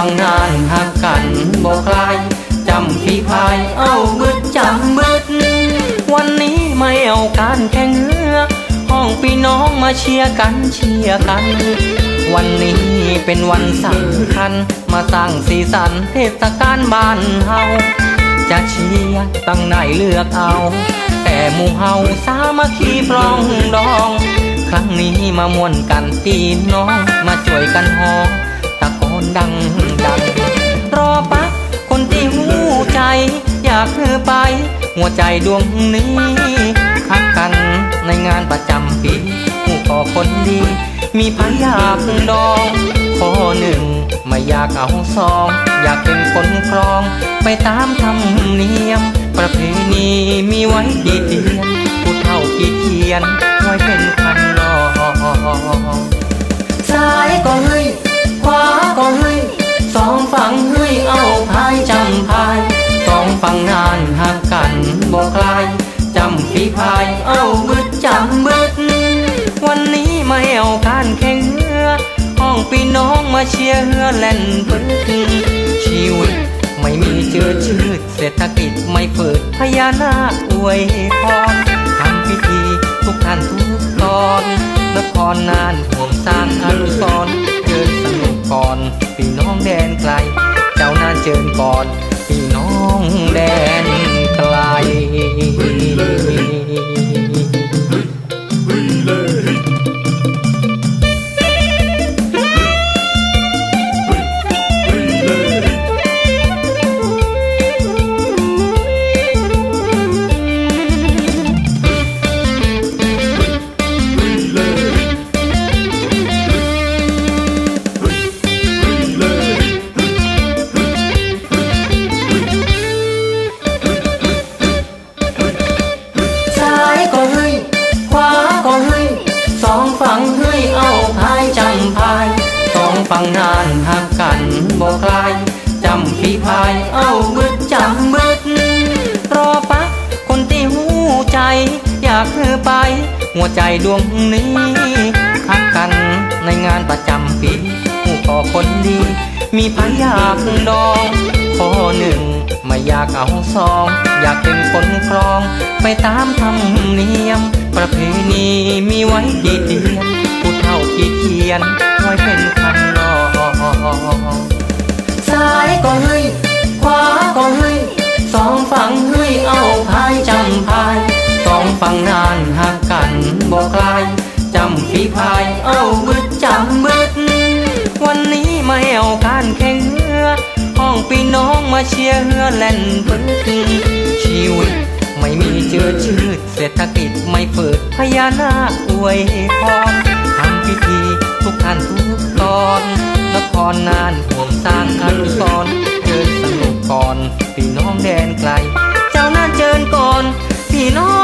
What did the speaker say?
ฟังนานห่างกันบอกใครจำพี่พายเอาบึดจำบึดวันนี้ไม่เอาการแข่งเรือห้องพี่น้องมาเชียร์กันเชียร์กัน วันนี้เป็นวันสำคัญ มาสร้างสีสันเทศกาลบ้านเฮาจะเชียร์ตั้งไหนเลือกเอา แต่หมู่เฮาสามัคคีปรองดอง ครั้งนี้มามวนกันพี่น้องมาช่วยกันฮองตะโก ดังดังรอปักคนที่หูใจ อยากเธอไป หัวใจดวงนี้พักกันในงานประจำปีหูก่อคนดี มีพยากดองข้อหนึ่งไม่อยากเอาซอง อยากเป็นคนครอง ไปตามธรรมเนียม ประเพณีมีไว้ดีเตียนผู้เฒ่ากี่เทียนไว้เป็นคันลองซ้ายก็เฮ้ ยขวาก็เฮ้สองฝั่งเฮ้เอาพายจำพายสองฝั่งนานห่างกันบอกใครจำฝีพายเอาบึดจำบึดวันนี้ม่เอาการแข่งเรือห้องพี่น้องมาเชียร์เรือแล่นบึดชีวิตไม่มีเจือชืดเศรษฐกิจไม่เปิดพญานาคอวยพรทำพิธีทุกท่านทุกตอนนครนานผมสร้างอนุสรณ์ ก่อน พี่น้องแดนไกล เจ้านานเจิญก่อน สองฝั่งนานห่างกันบอกใครจำฝีพายเอาบึดจำบึดรอปักคนที่หูใจ อยากเธอไป หัวใจดวงนี้หักกันในงานประจำปีหูก่อคนดี มีพยากดองขอหนึ่งไม่อยากเอาซอง อยากเป็นคนครอง ไปตามธรรมเนียม ประเพณีมีไว้ดีเดียนผู้เฒ่ากี่เขียนไว้เป็น ซ้ายก็เฮ้ยขวาก็เฮ้ยสองฝั่งเฮ้ยเอาพายจำพายสองฝั่งนานห่ากันบอกใครจำฝีพายเอาบึดจำบึดวันนี้ม่เอาการแข่งเรือห้องพี่น้องมาเชียร์เรือแล่นบึดชีวิตไม่มีเจือชืดเศรษฐกิจไม่เปิดพญานาคอวยพรทำพิธีทุกท่านทุกตอน พรนานข่วงสร้างอนุสรเจิญสนุกก่อนพี่น้องแดนไกล เจ้าน่าเจิญก่อนพี่น้อง